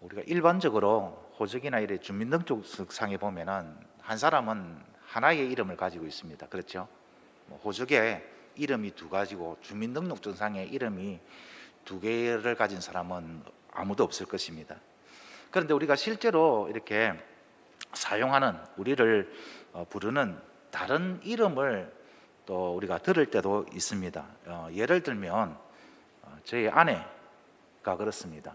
우리가 일반적으로 호적이나 이래 주민등록상에 보면은 한 사람은 하나의 이름을 가지고 있습니다. 그렇죠? 뭐 호적에 이름이 두 가지고 주민등록증상에 이름이 두 개를 가진 사람은 아무도 없을 것입니다. 그런데 우리가 실제로 이렇게 사용하는 우리를 어, 부르는 다른 이름을 또 우리가 들을 때도 있습니다. 어, 예를 들면 어, 저희 아내가 그렇습니다.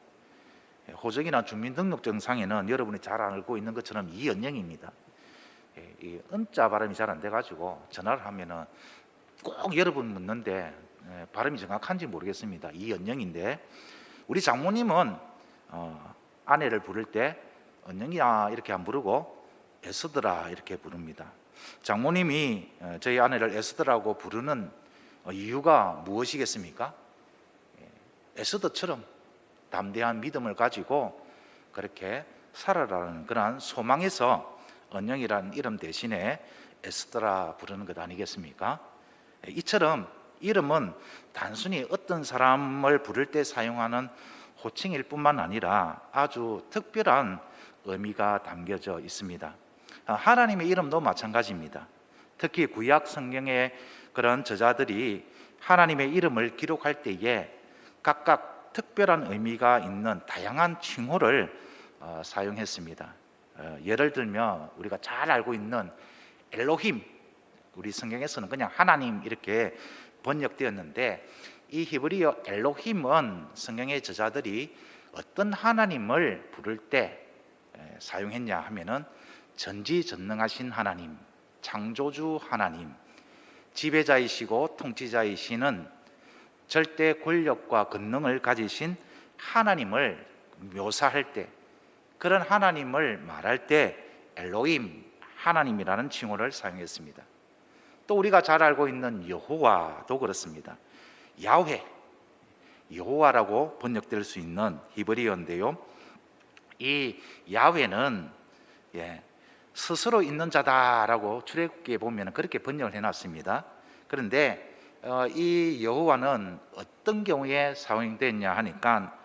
예, 호적이나 주민등록증상에는 여러분이 잘 알고 있는 것처럼 이연영입니다. 예, 이 은자 발음이 잘 안 돼가지고 전화를 하면은 꼭 여러분 묻는데 예, 발음이 정확한지 모르겠습니다. 이연영인데 우리 장모님은 어, 아내를 부를 때 은영이야 이렇게 안 부르고 에스더라 이렇게 부릅니다. 장모님이 어, 저희 아내를 에스더라고 부르는 어, 이유가 무엇이겠습니까? 예, 에스더처럼 담대한 믿음을 가지고 그렇게 살아라는 그러한 소망에서 언영이라는 이름 대신에 에스더라 부르는 것 아니겠습니까? 예, 이처럼 이름은 단순히 어떤 사람을 부를 때 사용하는 호칭일 뿐만 아니라 아주 특별한 의미가 담겨져 있습니다. 아, 하나님의 이름도 마찬가지입니다. 특히 구약 성경의 그런 저자들이 하나님의 이름을 기록할 때에 각각 특별한 의미가 있는 다양한 칭호를 어, 사용했습니다. 어, 예를 들면 우리가 잘 알고 있는 엘로힘 우리 성경에서는 그냥 하나님 이렇게 번역되었는데 이 히브리어 엘로힘은 성경의 저자들이 어떤 하나님을 부를 때 에, 사용했냐 하면은 전지전능하신 하나님, 창조주 하나님, 지배자이시고 통치자이시는 절대 권력과 권능을 가지신 하나님을 묘사할 때 그런 하나님을 말할 때 엘로임 하나님이라는 칭호를 사용했습니다. 또 우리가 잘 알고 있는 여호와도 그렇습니다. 야훼 여호와라고 번역될 수 있는 히브리어인데요. 이 야훼는 예, 스스로 있는 자다라고 출애굽기에 보면 그렇게 번역을 해놨습니다. 그런데 어, 이 여호와는 어떤 경우에 사용됐냐 하니까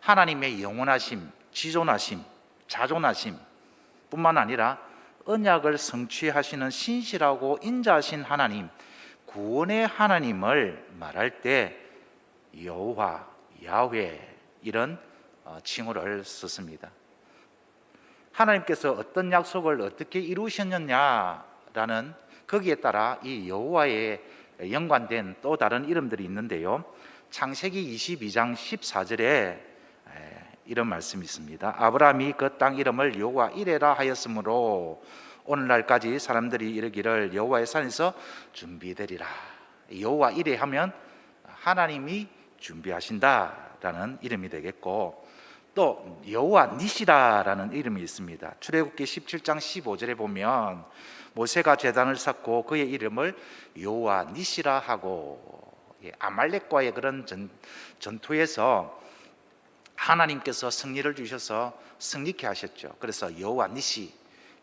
하나님의 영원하심, 지존하심, 자존하심 뿐만 아니라 언약을 성취하시는 신실하고 인자하신 하나님, 구원의 하나님을 말할 때 여호와, 야훼 이런 어, 칭호를 썼습니다. 하나님께서 어떤 약속을 어떻게 이루셨느냐라는 거기에 따라 이 여호와의 연관된 또 다른 이름들이 있는데요. 창세기 22장 14절에 이런 말씀이 있습니다. 아브라함이 그 땅 이름을 여호와 이레라 하였으므로 오늘날까지 사람들이 이르기를 여호와의 산에서 준비되리라. 여호와 이레 하면 하나님이 준비하신다라는 이름이 되겠고 또 여호와 니시라라는 이름이 있습니다. 출애굽기 17장 15절에 보면 모세가 제단을 쌓고 그의 이름을 여호와 니시라 하고 예, 아말렉과의 그런 전, 전투에서 하나님께서 승리를 주셔서 승리케 하셨죠. 그래서 여호와 니시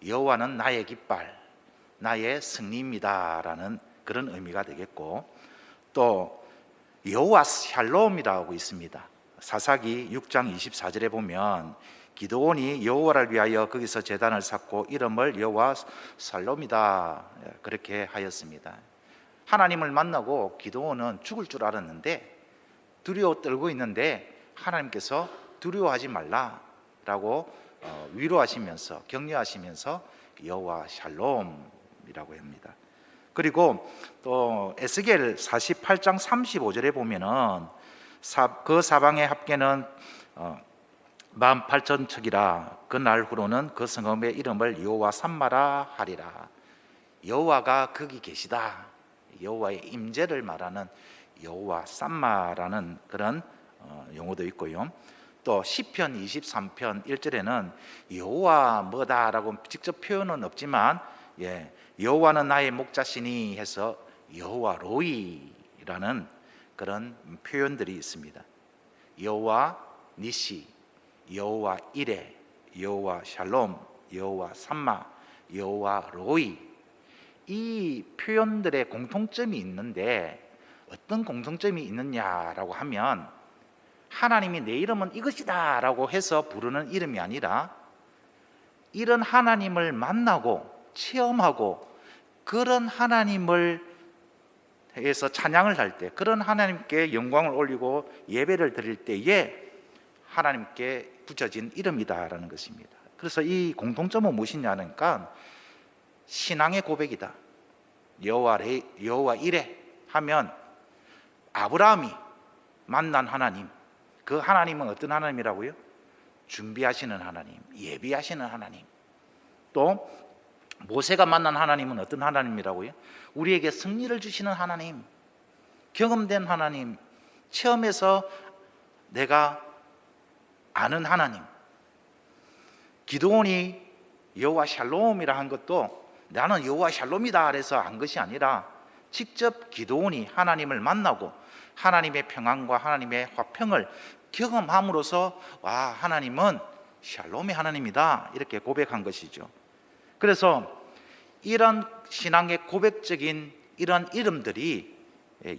여호와는 나의 깃발, 나의 승리입니다라는 그런 의미가 되겠고 또 여호와 샬롬이라고 있습니다. 사사기 6장 24절에 보면 기도원이 여호와를 위하여 거기서 제단을 쌓고 이름을 여호와 살롬이다 그렇게 하였습니다. 하나님을 만나고 기도원은 죽을 줄 알았는데 두려워 떨고 있는데 하나님께서 두려워하지 말라라고 어, 위로하시면서 격려하시면서 여호와 샬롬이라고 합니다. 그리고 또 에스겔 48장 35절에 보면은 그 사방의 합계는 어, 18,000 척이라 그날 후로는 그 성읍의 이름을 여호와 삼마라 하리라 여호와가 거기 계시다 여호와의 임재를 말하는 여호와 삼마라는 그런 어, 용어도 있고요. 또 시편 23편 1절에는 여호와 뭐다라고 직접 표현은 없지만 예, 여호와는 나의 목자시니 해서 여호와 로이라는 그런 표현들이 있습니다. 여호와 니시, 여호와 이레, 여호와 샬롬, 여호와 삼마, 여호와 로이. 이 표현들의 공통점이 있는데 어떤 공통점이 있느냐라고 하면 하나님이 내 이름은 이것이다라고 해서 부르는 이름이 아니라 이런 하나님을 만나고 체험하고 그런 하나님을 해서 찬양을 할 때, 그런 하나님께 영광을 올리고 예배를 드릴 때에 하나님께 붙여진 이름이다라는 것입니다. 그래서 이 공통점은 무엇이냐니까 신앙의 고백이다. 여호와 레 여호와 이레 하면 아브라함이 만난 하나님, 그 하나님은 어떤 하나님이라고요? 준비하시는 하나님, 예비하시는 하나님. 또 모세가 만난 하나님은 어떤 하나님이라고요? 우리에게 승리를 주시는 하나님, 경험된 하나님, 체험해서 내가 아는 하나님. 기도원이 여호와 샬롬이라 한 것도 나는 여호와 샬롬이다 그래서 안 것이 아니라 직접 기도원이 하나님을 만나고 하나님의 평안과 하나님의 화평을 경험함으로써 와 하나님은 샬롬의 하나님이다 이렇게 고백한 것이죠. 그래서 이런 신앙의 고백적인 이런 이름들이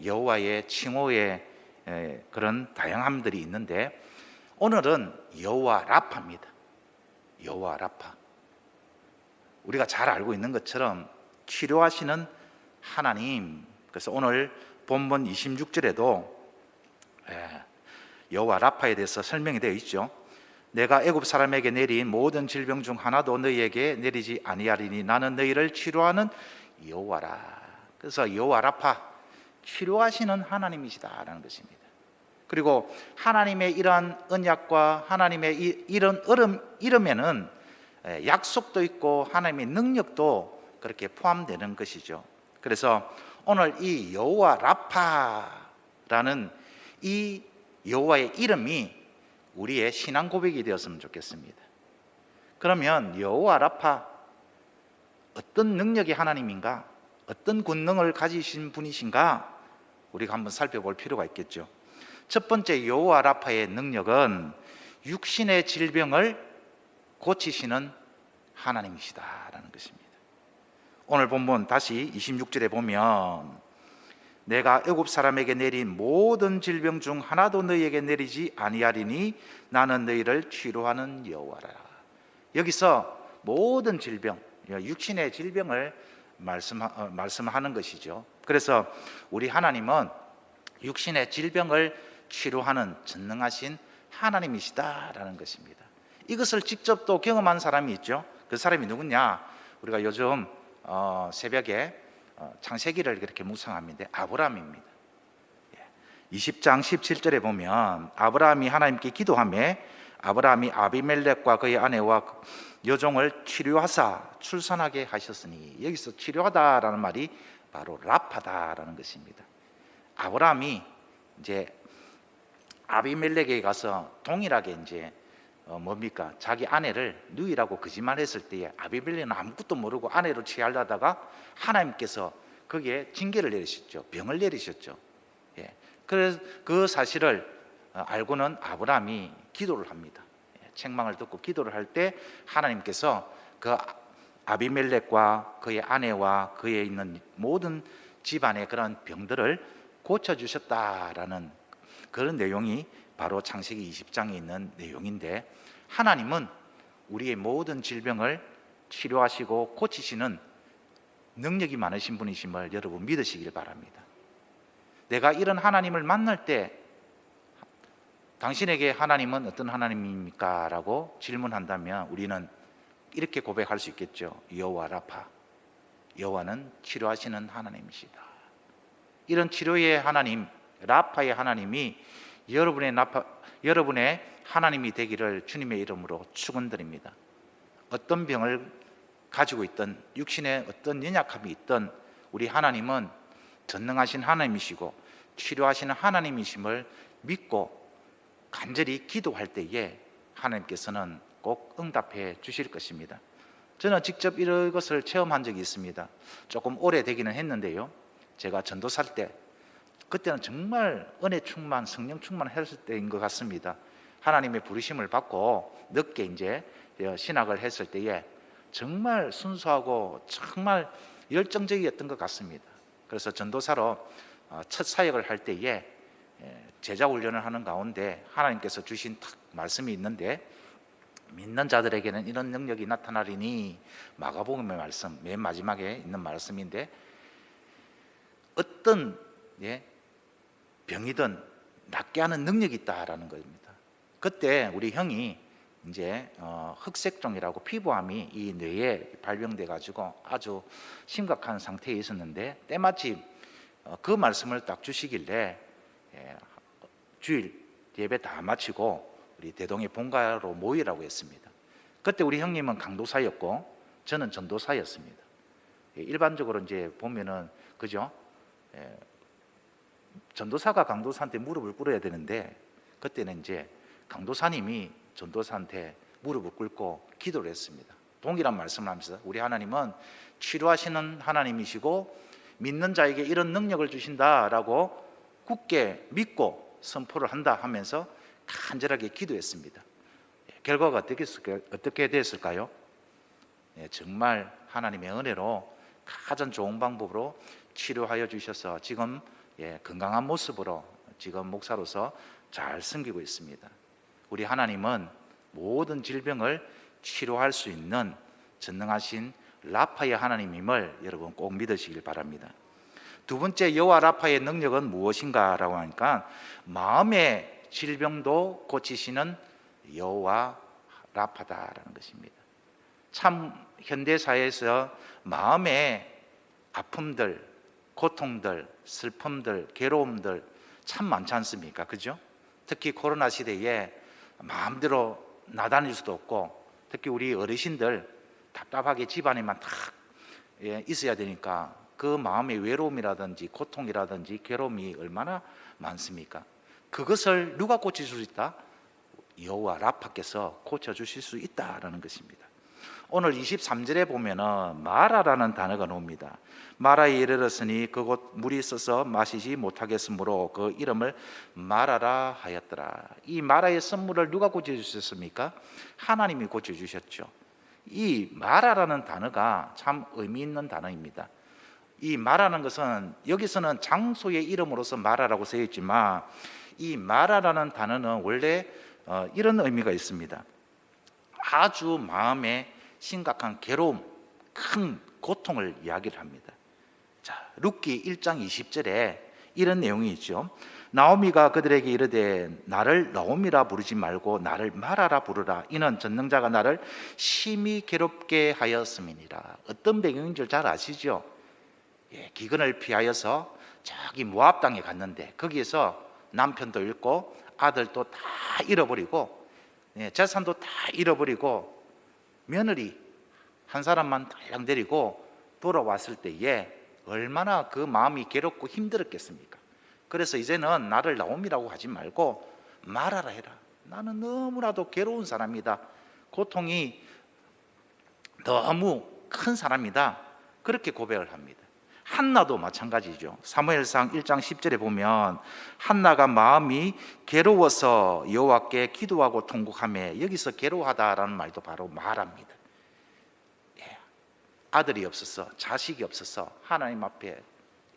여호와의 칭호의 그런 다양함들이 있는데 오늘은 여호와 라파입니다. 여호와 라파. 우리가 잘 알고 있는 것처럼 치료하시는 하나님. 그래서 오늘 본문 26절에도 여호와 라파에 대해서 설명이 되어 있죠. 내가 애굽 사람에게 내린 모든 질병 중 하나도 너희에게 내리지 아니하리니 나는 너희를 치료하는 여호와라. 그래서 여호와 라파 치료하시는 하나님이시다라는 것입니다. 그리고 하나님의 이러한 언약과 하나님의 이- 이런 이름, 이름에는 예, 약속도 있고 하나님의 능력도 그렇게 포함되는 것이죠. 그래서 오늘 이 여호와 라파라는 이 여호와의 이름이 우리의 신앙 고백이 되었으면 좋겠습니다. 그러면 여호와 라파 어떤 능력의 하나님인가? 어떤 권능을 가지신 분이신가? 우리가 한번 살펴볼 필요가 있겠죠. 첫 번째 여호와 라파의 능력은 육신의 질병을 고치시는 하나님이시다라는 것입니다. 오늘 본문 다시 26절에 보면 내가 애굽 사람에게 내린 모든 질병 중 하나도 너희에게 내리지 아니하리니 나는 너희를 치료하는 여호와라. 여기서 모든 질병, 육신의 질병을 말씀 어, 말씀하는 것이죠. 그래서 우리 하나님은 육신의 질병을 치료하는 전능하신 하나님이시다라는 것입니다. 이것을 직접 또 경험한 사람이 있죠. 그 사람이 누구냐? 우리가 요즘 어, 새벽에 어, 창세기를 이렇게 묵상합니다. 아브라함입니다. 예. 20장 17절에 보면 아브라함이 하나님께 기도하며 아브라함이 아비멜렉과 그의 아내와 여종을 치료하사 출산하게 하셨으니 여기서 치료하다라는 말이 바로 라파다라는 것입니다. 아브라함이 이제 아비멜렉에 가서 동일하게 이제 어 뭡니까 자기 아내를 누이라고 거짓말했을 때에 아비멜렉은 아무것도 모르고 아내로 취하려다가 하나님께서 거기에 징계를 내리셨죠 병을 내리셨죠. 예. 그래서 그 사실을 어, 알고는 아브라함이 기도를 합니다. 예. 책망을 듣고 기도를 할 때 하나님께서 그 아비멜렉과 그의 아내와 그에 있는 모든 집안의 그런 병들을 고쳐 주셨다라는 그런 내용이 바로 창세기 20장에 있는 내용인데 하나님은 우리의 모든 질병을 치료하시고 고치시는 능력이 많으신 분이심을 여러분 믿으시길 바랍니다. 내가 이런 하나님을 만날 때 당신에게 하나님은 어떤 하나님입니까? 라고 질문한다면 우리는 이렇게 고백할 수 있겠죠. 여호와 라파. 여호와는 치료하시는 하나님이시다. 이런 치료의 하나님, 라파의 하나님이 여러분의 나파, 여러분의 하나님이 되기를 주님의 이름으로 축원드립니다. 어떤 병을 가지고 있던 육신에 어떤 연약함이 있던 우리 하나님은 전능하신 하나님이시고 치료하시는 하나님이심을 믿고 간절히 기도할 때에 하나님께서는 꼭 응답해 주실 것입니다. 저는 직접 이런 것을 체험한 적이 있습니다. 조금 오래되기는 했는데요. 제가 전도살 때 그때는 정말 은혜 충만, 성령 충만했을 때인 것 같습니다. 하나님의 부르심을 받고 늦게 이제 신학을 했을 때에 정말 순수하고 정말 열정적이었던 것 같습니다. 그래서 전도사로 어, 첫 사역을 할 때에 예, 제자 훈련을 하는 가운데 하나님께서 주신 탁 말씀이 있는데 믿는 자들에게는 이런 능력이 나타나리니 마가복음의 말씀 맨 마지막에 있는 말씀인데 어떤 예, 병이든 낫게 하는 능력이 있다라는 겁니다. 그때 우리 형이 이제 어, 흑색종이라고 피부암이 이 뇌에 발병돼 가지고 아주 심각한 상태에 있었는데 때마침 어, 그 말씀을 딱 주시길래 예, 주일 예배 다 마치고 우리 대동의 본가로 모이라고 했습니다. 그때 우리 형님은 강도사였고 저는 전도사였습니다. 예, 일반적으로 이제 보면은 그죠? 예, 전도사가 강도사한테 무릎을 꿇어야 되는데 그때는 이제 강도사님이 전도사한테 무릎을 꿇고 기도를 했습니다. 동일한 말씀을 하면서 우리 하나님은 치료하시는 하나님이시고 믿는 자에게 이런 능력을 주신다라고 굳게 믿고 선포를 한다 하면서 간절하게 기도했습니다. 예, 결과가 어떻게, 됐을까요? 예, 정말 하나님의 은혜로 가장 좋은 방법으로 치료하여 주셔서 지금 예, 건강한 모습으로 지금 목사로서 잘 섬기고 있습니다. 우리 하나님은 모든 질병을 치료할 수 있는 전능하신 라파의 하나님임을 여러분 꼭 믿으시길 바랍니다. 두 번째 여호와 라파의 능력은 무엇인가라고 하니까 마음의 질병도 고치시는 여호와 라파다라는 것입니다. 참 현대 사회에서 마음의 아픔들, 고통들, 슬픔들, 괴로움들 참 많지 않습니까? 그죠? 특히 코로나 시대에 마음대로 나다닐 수도 없고 특히 우리 어르신들 답답하게 집안에만 탁 예, 있어야 되니까 그 마음의 외로움이라든지 고통이라든지 괴로움이 얼마나 많습니까? 그것을 누가 고쳐줄 수 있다? 여호와 라파께서 고쳐 주실 수 있다라는 것입니다. 오늘 23절에 보면은 마라라는 단어가 나옵니다. 마라에 이르렀으니 그곳 물이 있어서 마시지 못하겠으므로 그 이름을 마라라 하였더라. 이 마라의 선물을 누가 고쳐 주셨습니까? 하나님이 고쳐 주셨죠. 이 마라라는 단어가 참 의미 있는 단어입니다. 이 마라는 것은 여기서는 장소의 이름으로서 마라라고 쓰여 있지만 이 마라라는 단어는 원래 어, 이런 의미가 있습니다. 아주 마음에 심각한 괴로움, 큰 고통을 이야기를 합니다. 자, 룻기 1장 20절에 이런 내용이 있죠. 나오미가 그들에게 이르되 나를 나오미라 부르지 말고 나를 마라라 부르라. 이는 전능자가 나를 심히 괴롭게 하였음이니라. 어떤 배경인 줄 잘 아시죠? 예, 기근을 피하여서 저기 모압 땅에 갔는데 거기에서 남편도 잃고 아들도 다 잃어버리고 예, 재산도 다 잃어버리고 며느리 한 사람만 달랑 데리고 돌아왔을 때에 얼마나 그 마음이 괴롭고 힘들었겠습니까? 그래서 이제는 나를 나옴이라고 하지 말고 말하라 해라. 나는 너무나도 괴로운 사람이다. 고통이 너무 큰 사람이다. 그렇게 고백을 합니다. 한나도 마찬가지죠. 사무엘상 1장 10절에 보면 한나가 마음이 괴로워서 여호와께 기도하고 통곡하며 여기서 괴로워하다라는 말도 바로 말합니다. 예. 아들이 없어서 자식이 없어서 하나님 앞에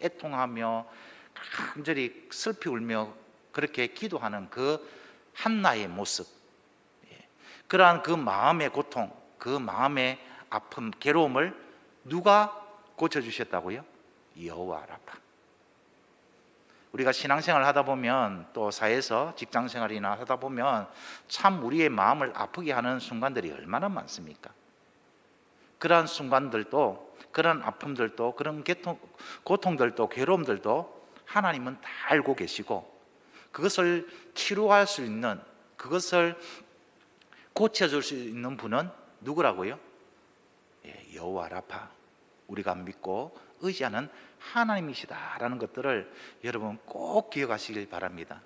애통하며 간절히 슬피 울며 그렇게 기도하는 그 한나의 모습, 예. 그러한 그 마음의 고통, 그 마음의 아픔, 괴로움을 누가 고쳐주셨다고요? 여호와 라파. 우리가 신앙생활 하다 보면 또 사회에서 직장생활이나 하다 보면 참 우리의 마음을 아프게 하는 순간들이 얼마나 많습니까? 그러한 순간들도 그런 아픔들도 그런 고통, 고통들도 괴로움들도 하나님은 다 알고 계시고 그것을 치료할 수 있는 그것을 고쳐줄 수 있는 분은 누구라고요? 예, 여호와 라파 우리가 믿고 의지하는 하나님이시다라는 것들을 여러분 꼭 기억하시길 바랍니다.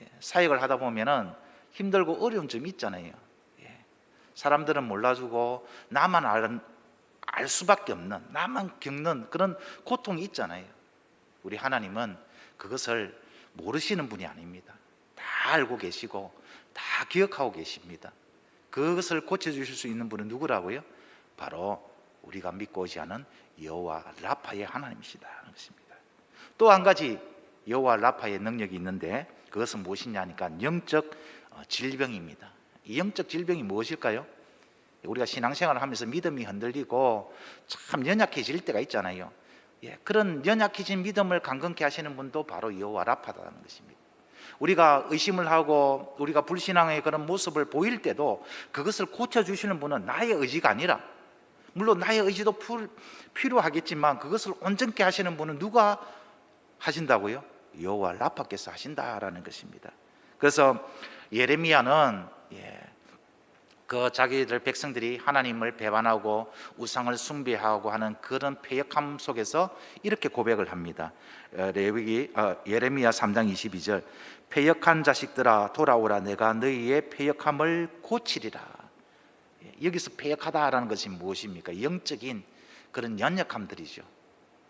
예, 사역을 하다 보면은 힘들고 어려운 점이 있잖아요. 예, 사람들은 몰라주고 나만 알, 알 수밖에 없는 나만 겪는 그런 고통이 있잖아요. 우리 하나님은 그것을 모르시는 분이 아닙니다. 다 알고 계시고 다 기억하고 계십니다. 그것을 고쳐주실 수 있는 분은 누구라고요? 바로 우리가 믿고 오지 않은 여호와 라파의 하나님이시다는 것입니다. 또 한 가지 여호와 라파의 능력이 있는데 그것은 무엇이냐니까 영적 어, 질병입니다. 이 영적 질병이 무엇일까요? 우리가 신앙생활을 하면서 믿음이 흔들리고 참 연약해질 때가 있잖아요. 예, 그런 연약해진 믿음을 강건케 하시는 분도 바로 여호와 라파다는 것입니다. 우리가 의심을 하고 우리가 불신앙의 그런 모습을 보일 때도 그것을 고쳐 주시는 분은 나의 의지가 아니라 물론 나의 의지도 풀- 필요하겠지만 그것을 온전케 하시는 분은 누가 하신다고요? 여호와 라파께서 하신다라는 것입니다. 그래서 예레미야는 예, 그 자기들 백성들이 하나님을 배반하고 우상을 숭배하고 하는 그런 패역함 속에서 이렇게 고백을 합니다. 어, 레위기 어, 예레미야 3장 22절 패역한 자식들아 돌아오라 내가 너희의 패역함을 고치리라. 예, 여기서 패역하다라는 것이 무엇입니까? 영적인 그런 연약함들이죠.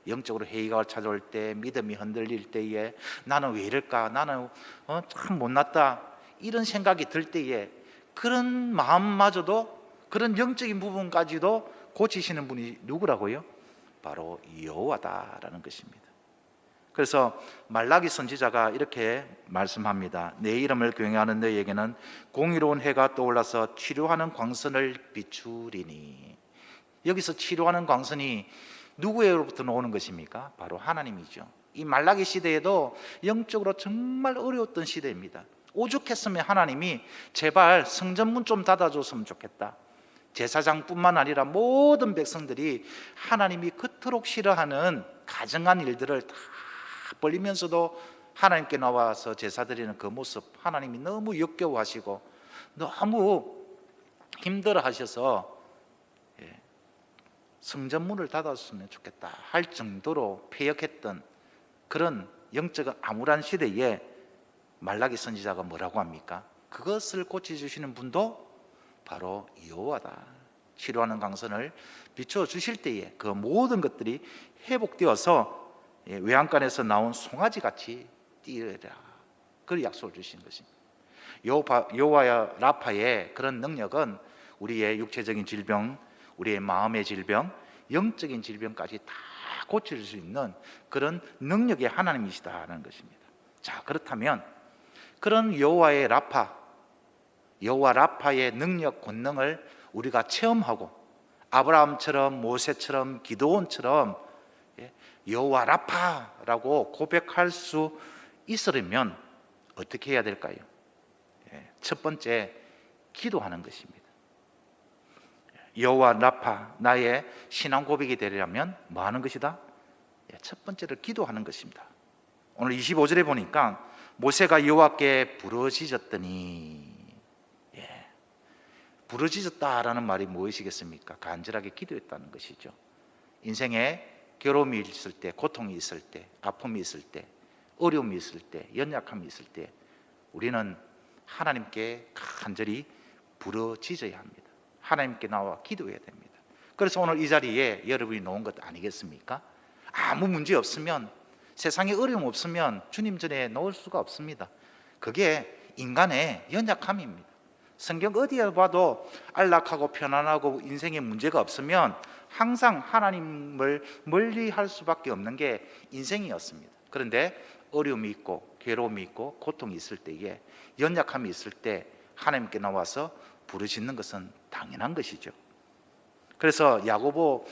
영적으로 회의가 찾아올 때 믿음이 흔들릴 때에 나는 왜 이럴까? 나는 어, 참 못났다. 이런 생각이 들 때에 그런 마음마저도 그런 영적인 부분까지도 고치시는 분이 누구라고요? 바로 여호와다라는 것입니다. 그래서 말라기 선지자가 이렇게 말씀합니다. 내 이름을 경외하는 너희에게는 공의로운 해가 떠올라서 치료하는 광선을 비추리니. 여기서 치료하는 광선이 누구로부터 나오는 것입니까? 바로 하나님이죠. 이 말라기 시대에도 영적으로 정말 어려웠던 시대입니다. 오죽했으면 하나님이 제발 성전문 좀 닫아줬으면 좋겠다. 제사장뿐만 아니라 모든 백성들이 하나님이 그토록 싫어하는 가정한 일들을 다 벌리면서도 하나님께 나와서 제사 드리는 그 모습 하나님이 너무 역겨워하시고 너무 힘들어하셔서 예, 성전문을 닫았으면 좋겠다 할 정도로 폐역했던 그런 영적 암울한 시대에 말라기 선지자가 뭐라고 합니까? 그것을 고쳐주시는 분도 바로 여호와다. 치료하는 강선을 비춰 주실 때에 그 모든 것들이 회복되어서 예, 외양간에서 나온 송아지 같이 뛰어라. 그 약속을 주신 것입니다. 여호와 여호와야 라파의 그런 능력은 우리의 육체적인 질병, 우리의 마음의 질병, 영적인 질병까지 다 고칠 수 있는 그런 능력의 하나님이시다는 것입니다. 자 그렇다면 그런 여호와의 라파, 여호와 라파의 능력 권능을 우리가 체험하고 아브라함처럼 모세처럼 기도원처럼 예, 여호와 라파라고 고백할 수 있으려면 어떻게 해야 될까요? 예, 첫 번째 기도하는 것입니다. 여호와 라파 나의 신앙 고백이 되려면 뭐 하는 것이다? 예, 첫 번째로 기도하는 것입니다. 오늘 25절에 보니까 모세가 여호와께 부르짖었더니 예, 부르짖었다라는 말이 무엇이겠습니까? 간절하게 기도했다는 것이죠. 인생에 괴로움이 있을 때, 고통이 있을 때, 아픔이 있을 때, 어려움이 있을 때, 연약함이 있을 때 우리는 하나님께 간절히 부르짖어야 합니다. 하나님께 나와 기도해야 됩니다. 그래서 오늘 이 자리에 여러분이 놓은 것 아니겠습니까? 아무 문제 없으면 세상에 어려움 없으면 주님 전에 놓을 수가 없습니다. 그게 인간의 연약함입니다. 성경 어디에 봐도 안락하고 편안하고 인생에 문제가 없으면 항상 하나님을 멀리 할 수밖에 없는 게 인생이었습니다. 그런데 어려움이 있고 괴로움이 있고 고통이 있을 때에 연약함이 있을 때 하나님께 나와서 부르짖는 것은 당연한 것이죠. 그래서 야고보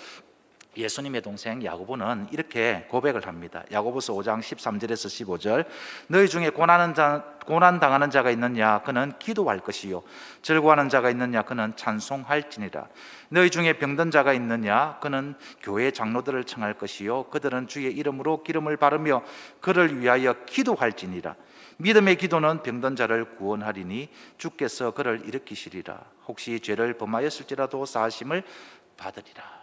예수님의 동생 야고보는 이렇게 고백을 합니다. 야고보서 5장 13절에서 15절 너희 중에 고난은 자, 고난 당하는 자가 있느냐? 그는 기도할 것이요. 즐거워하는 자가 있느냐? 그는 찬송할지니라 너희 중에 병든 자가 있느냐? 그는 교회 장로들을 청할 것이요. 그들은 주의 이름으로 기름을 바르며 그를 위하여 기도할지니라. 믿음의 기도는 병든 자를 구원하리니 주께서 그를 일으키시리라. 혹시 죄를 범하였을지라도 사하심을 받으리라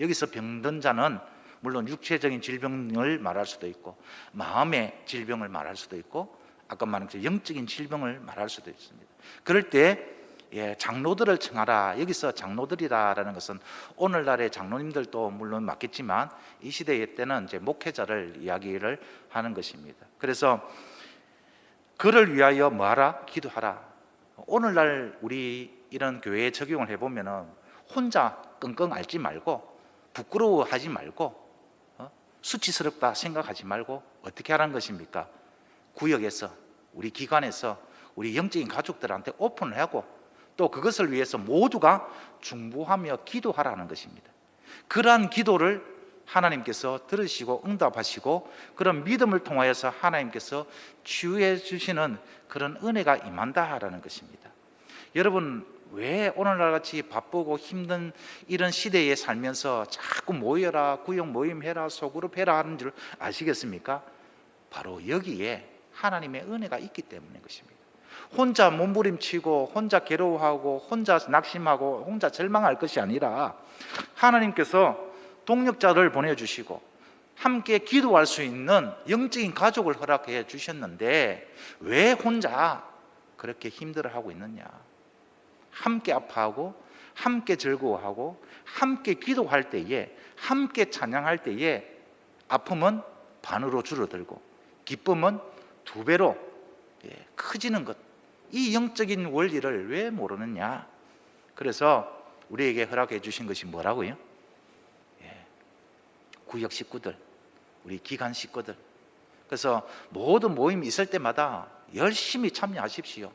여기서 병든 자는 물론 육체적인 질병을 말할 수도 있고 마음의 질병을 말할 수도 있고 아까 말한 그 영적인 질병을 말할 수도 있습니다. 그럴 때 예, 장로들을 청하라. 여기서 장로들이라라는 것은 오늘날의 장로님들도 물론 맞겠지만 이 시대의 때는 이제 목회자를 이야기를 하는 것입니다. 그래서 그를 위하여 뭐하라? 기도하라. 오늘날 우리 이런 교회에 적용을 해보면은 혼자 끙끙 앓지 말고 부끄러워하지 말고 어? 수치스럽다 생각하지 말고 어떻게 하라는 것입니까? 구역에서 우리 기관에서 우리 영적인 가족들한테 오픈을 하고 또 그것을 위해서 모두가 중보하며 기도하라는 것입니다. 그러한 기도를 하나님께서 들으시고 응답하시고 그런 믿음을 통하여서 하나님께서 치유해 주시는 그런 은혜가 임한다라는 것입니다. 여러분 왜 오늘날 같이 바쁘고 힘든 이런 시대에 살면서 자꾸 모여라 구역 모임 해라 소그룹 해라 하는 줄 아시겠습니까? 바로 여기에 하나님의 은혜가 있기 때문인 것입니다. 혼자 몸부림치고 혼자 괴로워하고 혼자 낙심하고 혼자 절망할 것이 아니라 하나님께서 동력자를 보내주시고 함께 기도할 수 있는 영적인 가족을 허락해 주셨는데 왜 혼자 그렇게 힘들어하고 있느냐? 함께 아파하고 함께 즐거워하고 함께 기도할 때에 함께 찬양할 때에 아픔은 반으로 줄어들고 기쁨은 두 배로 예, 커지는 것. 이 영적인 원리를 왜 모르느냐? 그래서 우리에게 허락해 주신 것이 뭐라고요? 예, 구역 식구들, 우리 기관 식구들. 그래서 모든 모임 있을 때마다 열심히 참여하십시오.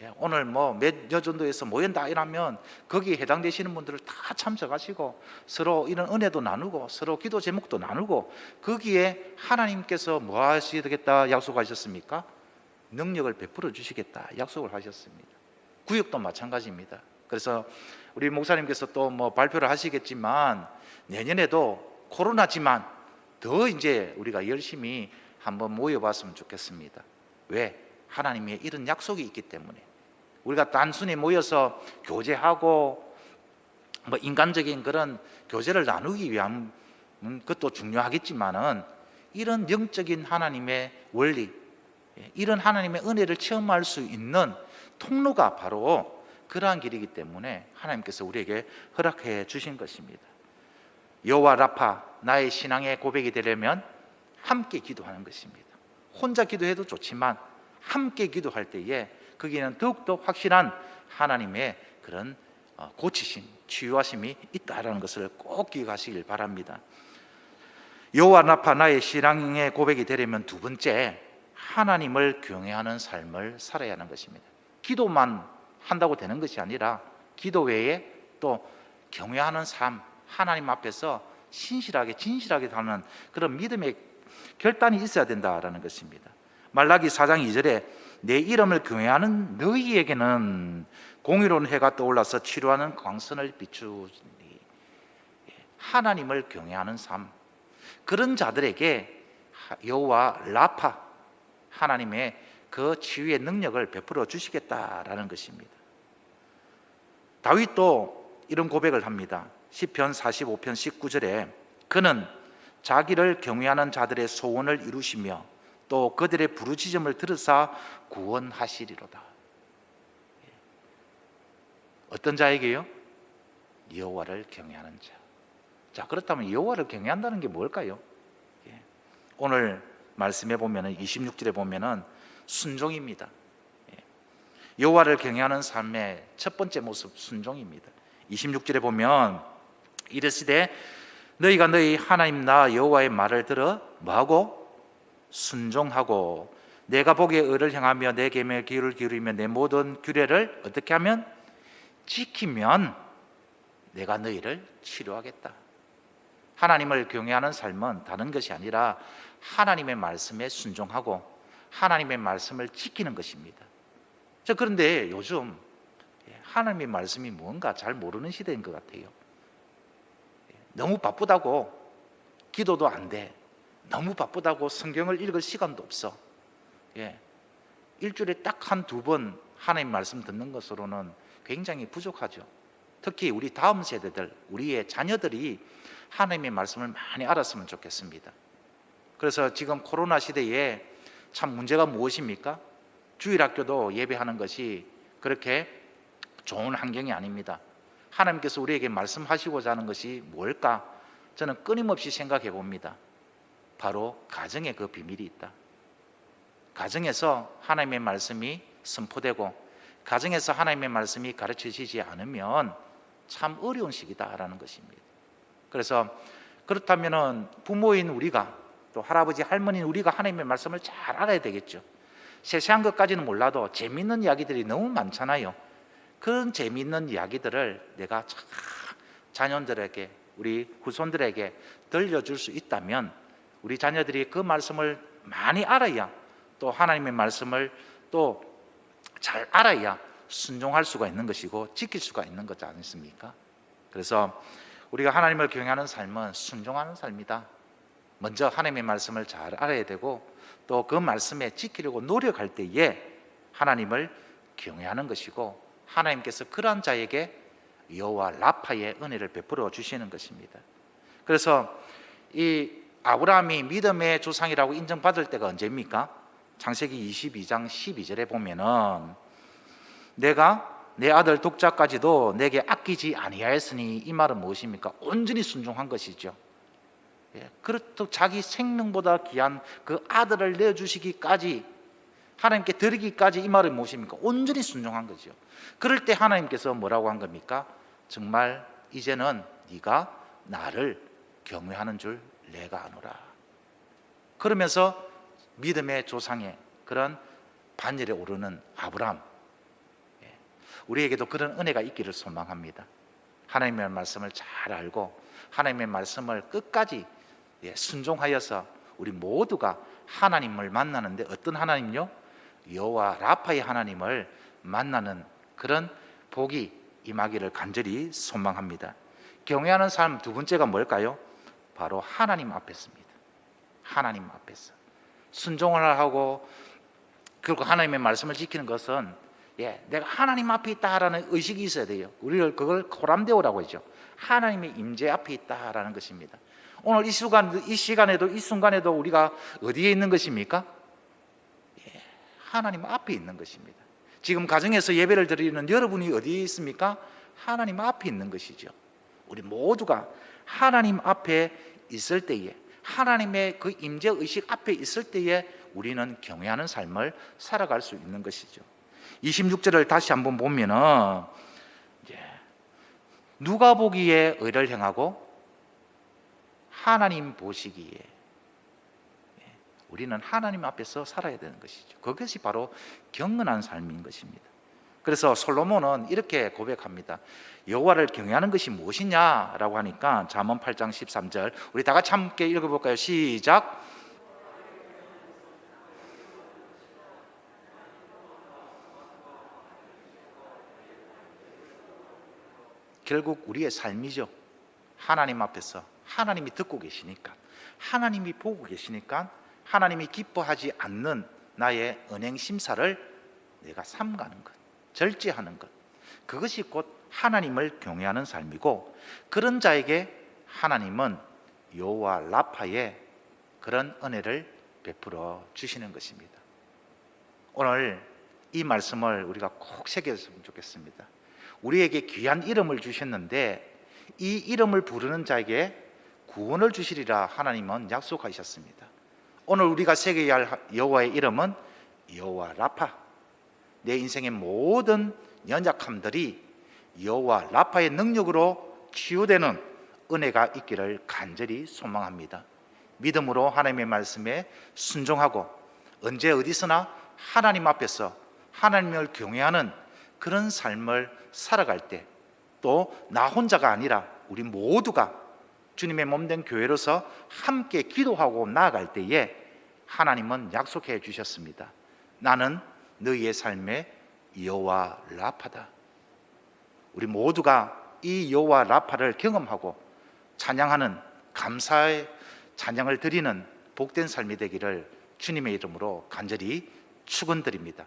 예, 오늘 뭐 몇여 정도에서 모인다 이러면 거기에 해당되시는 분들을 다 참석하시고 서로 이런 은혜도 나누고 서로 기도 제목도 나누고 거기에 하나님께서 뭐 하시겠다 약속하셨습니까? 능력을 베풀어 주시겠다 약속을 하셨습니다. 구역도 마찬가지입니다. 그래서 우리 목사님께서 또 뭐 발표를 하시겠지만 내년에도 코로나지만 더 이제 우리가 열심히 한번 모여봤으면 좋겠습니다. 왜? 하나님의 이런 약속이 있기 때문에 우리가 단순히 모여서 교제하고 뭐 인간적인 그런 교제를 나누기 위한 음, 것도 중요하겠지만은 이런 영적인 하나님의 원리, 예, 이런 하나님의 은혜를 체험할 수 있는 통로가 바로 그러한 길이기 때문에 하나님께서 우리에게 허락해 주신 것입니다. 여호와 라파 나의 신앙의 고백이 되려면 함께 기도하는 것입니다. 혼자 기도해도 좋지만 함께 기도할 때에 거기에는 더욱더 확실한 하나님의 그런 어, 고치심, 치유하심이 있다라는 것을 꼭 기억하시길 바랍니다. 여호와 나파 나의 신앙의 고백이 되려면 두 번째 하나님을 경외하는 삶을 살아야 하는 것입니다. 기도만 한다고 되는 것이 아니라 기도 외에 또 경외하는 삶, 하나님 앞에서 신실하게 진실하게 사는 그런 믿음의 결단이 있어야 된다라는 것입니다. 말라기 4장 2절에 내 이름을 경외하는 너희에게는 공의로운 해가 떠올라서 치료하는 광선을 비추니 하나님을 경외하는 삶 그런 자들에게 여호와 라파 하나님의 그 치유의 능력을 베풀어 주시겠다라는 것입니다. 다윗도 이런 고백을 합니다. 시편 45편 19절에 그는 자기를 경외하는 자들의 소원을 이루시며 또 그들의 부르짖음을 들으사 구원하시리로다. 예. 어떤 자에게요? 여호와를 경외하는 자. 자 그렇다면 여호와를 경외한다는 게 뭘까요? 예. 오늘 말씀해 보면은 26절에 보면은 순종입니다. 예. 여호와를 경외하는 삶의 첫 번째 모습 순종입니다. 26절에 보면 이르시되 너희가 너희 하나님 나 여호와의 말을 들어 뭐하고 순종하고 내가 보기에 의를 향하며 내 계명에 귀를 기울이며 내 모든 규례를 어떻게 하면 지키면 내가 너희를 치료하겠다. 하나님을 경외하는 삶은 다른 것이 아니라 하나님의 말씀에 순종하고 하나님의 말씀을 지키는 것입니다. 자, 그런데 요즘 하나님의 말씀이 뭔가 잘 모르는 시대인 것 같아요. 너무 바쁘다고 기도도 안 돼. 너무 바쁘다고 성경을 읽을 시간도 없어. 예. 일주일에 딱 한 두 번 하나님 말씀 듣는 것으로는 굉장히 부족하죠. 특히 우리 다음 세대들, 우리의 자녀들이 하나님의 말씀을 많이 알았으면 좋겠습니다. 그래서 지금 코로나 시대에 참 문제가 무엇입니까? 주일학교도 예배하는 것이 그렇게 좋은 환경이 아닙니다. 하나님께서 우리에게 말씀하시고자 하는 것이 뭘까? 저는 끊임없이 생각해 봅니다. 바로 가정에 그 비밀이 있다. 가정에서 하나님의 말씀이 선포되고 가정에서 하나님의 말씀이 가르쳐지지 않으면 참 어려운 시기다라는 것입니다. 그래서 그렇다면은 부모인 우리가 또 할아버지 할머니인 우리가 하나님의 말씀을 잘 알아야 되겠죠. 세세한 것까지는 몰라도 재밌는 이야기들이 너무 많잖아요. 그런 재밌는 이야기들을 내가 참 자녀들에게 우리 후손들에게 들려줄 수 있다면 우리 자녀들이 그 말씀을 많이 알아야 또 하나님의 말씀을 또 잘 알아야 순종할 수가 있는 것이고 지킬 수가 있는 거지 않습니까? 그래서 우리가 하나님을 경외하는 삶은 순종하는 삶이다. 먼저 하나님의 말씀을 잘 알아야 되고 또 그 말씀에 지키려고 노력할 때에 하나님을 경외하는 것이고 하나님께서 그러한 자에게 여호와 라파의 은혜를 베풀어 주시는 것입니다. 그래서 이 아브라함이 믿음의 조상이라고 인정받을 때가 언제입니까? 창세기 22장 12절에 보면은 내가 내 아들 독자까지도 내게 아끼지 아니하였으니 이 말은 무엇입니까? 온전히 순종한 것이죠. 예, 그렇듯 자기 생명보다 귀한 그 아들을 내주시기까지 하나님께 드리기까지 이 말은 무엇입니까? 온전히 순종한 거죠. 그럴 때 하나님께서 뭐라고 한 겁니까? 정말 이제는 네가 나를 경외하는 줄 내가 아노라. 그러면서 믿음의 조상의 그런 반열에 오르는 아브람 예, 우리에게도 그런 은혜가 있기를 소망합니다. 하나님의 말씀을 잘 알고 하나님의 말씀을 끝까지 예, 순종하여서 우리 모두가 하나님을 만나는데 어떤 하나님요? 여호와 라파의 하나님을 만나는 그런 복이 임하기를 간절히 소망합니다. 경외하는 삶 두 번째가 뭘까요? 바로 하나님 앞에서입니다. 하나님 앞에서 순종을 하고 그리고 하나님의 말씀을 지키는 것은 예, 내가 하나님 앞에 있다라는 의식이 있어야 돼요. 우리를 그걸 코람데오라고 하죠. 하나님의 임재 앞에 있다라는 것입니다. 오늘 이 시간 이 시간에도 이 순간에도 우리가 어디에 있는 것입니까? 예, 하나님 앞에 있는 것입니다. 지금 가정에서 예배를 드리는 여러분이 어디에 있습니까? 하나님 앞에 있는 것이죠. 우리 모두가 하나님 앞에 있을 때에 하나님의 그 임재 의식 앞에 있을 때에 우리는 경외하는 삶을 살아갈 수 있는 것이죠. 26절을 다시 한번 보면은 누가 보기에 의를 행하고 하나님 보시기에 예, 우리는 하나님 앞에서 살아야 되는 것이죠. 그것이 바로 경건한 삶인 것입니다. 그래서 솔로몬은 이렇게 고백합니다. 여호와를 경외하는 것이 무엇이냐라고 하니까 잠언 8장 13절 우리 다 같이 함께 읽어 볼까요? 시작. 결국 우리의 삶이죠. 하나님 앞에서 하나님이 듣고 계시니까 하나님이 보고 계시니까 하나님이 기뻐하지 않는 나의 은행 심사를 내가 삼가는 것, 절제하는 것. 그것이 곧 하나님을 경외하는 삶이고 그런 자에게 하나님은 여호와 라파의 그런 은혜를 베풀어 주시는 것입니다. 오늘 이 말씀을 우리가 꼭 새겼으면 좋겠습니다. 우리에게 귀한 이름을 주셨는데 이 이름을 부르는 자에게 구원을 주시리라 하나님은 약속하셨습니다. 오늘 우리가 새겨야 할 여호와의 이름은 여호와 라파. 내 인생의 모든 연약함들이 여호와 라파의 능력으로 치유되는 은혜가 있기를 간절히 소망합니다. 믿음으로 하나님의 말씀에 순종하고 언제 어디서나 하나님 앞에서 하나님을 경외하는 그런 삶을 살아갈 때 또 나 혼자가 아니라 우리 모두가 주님의 몸된 교회로서 함께 기도하고 나아갈 때에 하나님은 약속해 주셨습니다. 나는 너희의 삶의 여호와 라파다. 우리 모두가 이 여호와 라파를 경험하고 찬양하는 감사의 찬양을 드리는 복된 삶이 되기를 주님의 이름으로 간절히 축원드립니다.